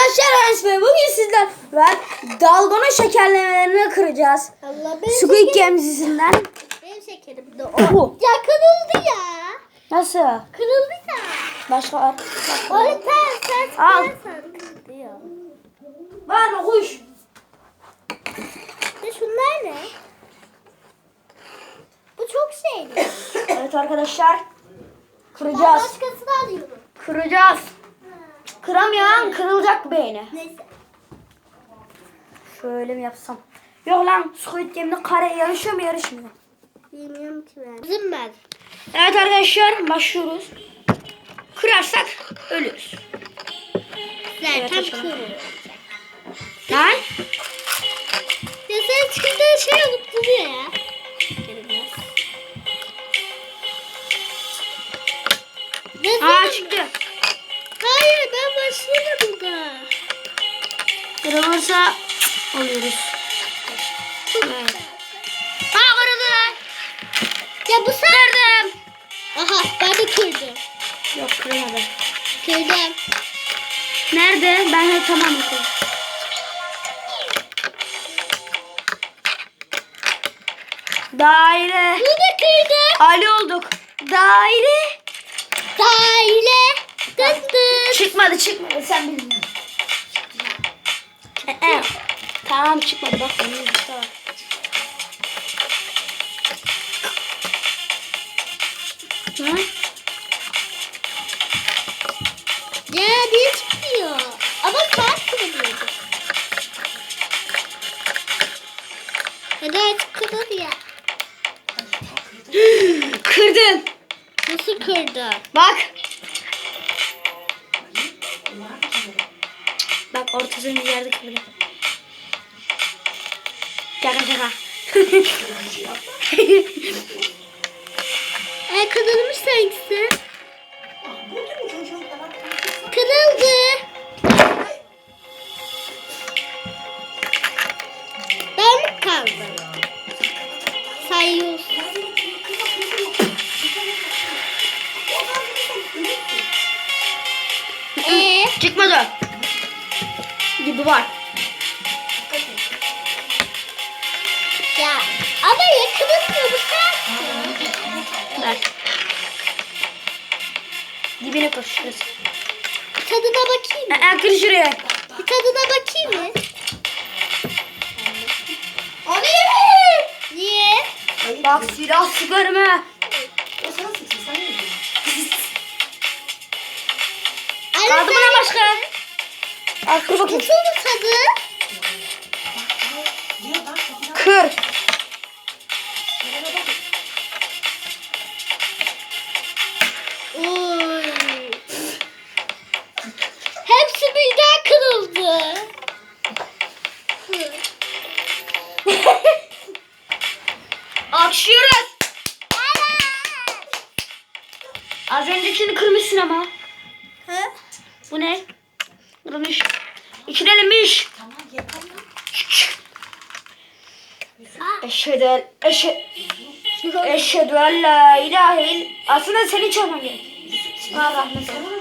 Arkadaşlar Enes Bey bugün sizler ben dalgona şekerlemelerini kıracağız. Allah benim Squid şekerim. Game dizisinden. Benim şekerim de o. Bu. Ya kırıldı ya. Nasıl? Kırıldı ya. Başka var. Onu sen sen Al. sıkarsan kırıldı ya. Var kuş? Ya şunlar ne? Bu çok şeyli. Evet arkadaşlar. Ben Kıracağız. başkasını alıyorum. Kıracağız. Kıramıyorum kırılacak beyni. Neyse. Şöyle mi yapsam? Yok lan Squid Game'de kare yarışıyor mu yarışmıyor. Bilmiyorum ki ben. Bizim ben. Evet arkadaşlar başlıyoruz. Kırarsak ölürüz. Zaten Evet, kırıldı. Lan Ya sen çıktığın şey olup duruyor ya. Aa çıktı. Hayır ben başlamadım da. Kırılırsa oluyoruz. Evet. Kırıldı lan. Ya bu sen. Kırdım. Aha ben de kırdım. Yok kırılmadı. Kırdım. Nerede? Ben de tamam kırdım. Daire. Bunu da kırdım. Ali olduk. Daire. Daire. Dın. Çıkmadı çıkmadı sen bilmiyorsun. Ee, e. tamam çıkmadı bak var. Ha? Ya niye çıkmıyor? Ama sen kırılıyordu. Hadi artık kırıl ya. Kırdın. Nasıl kırdı? Bak. Bak ortasını bir yerde kırdım. Şaka şaka. Ay kırılmış hangisi? Kırıldı. Ben mi kaldım? Sayıyorsun. Ee, Çıkmadı. Gibi var. ya ama ya kırılmıyor bu sensin. Ver. Dibine koşuyoruz. Tadına bakayım mı? Ee, kır şuraya. Bir tadına bakayım mı? O ne? Niye? Bak silah sıkarım ha. Kaldı mı başka? Kır bakayım. Nasıl tadı? Kır. Oy. Hepsi birden kırıldı. Alkışlıyoruz. Az öncekini kırmışsın ama. Hı? Bu ne? Kırılmış. İkilenmiş. Eşhedü el, eşhe, eşhedü en la ilahe il. Aslında seni çalman gerek. Allah rahmet eylesin.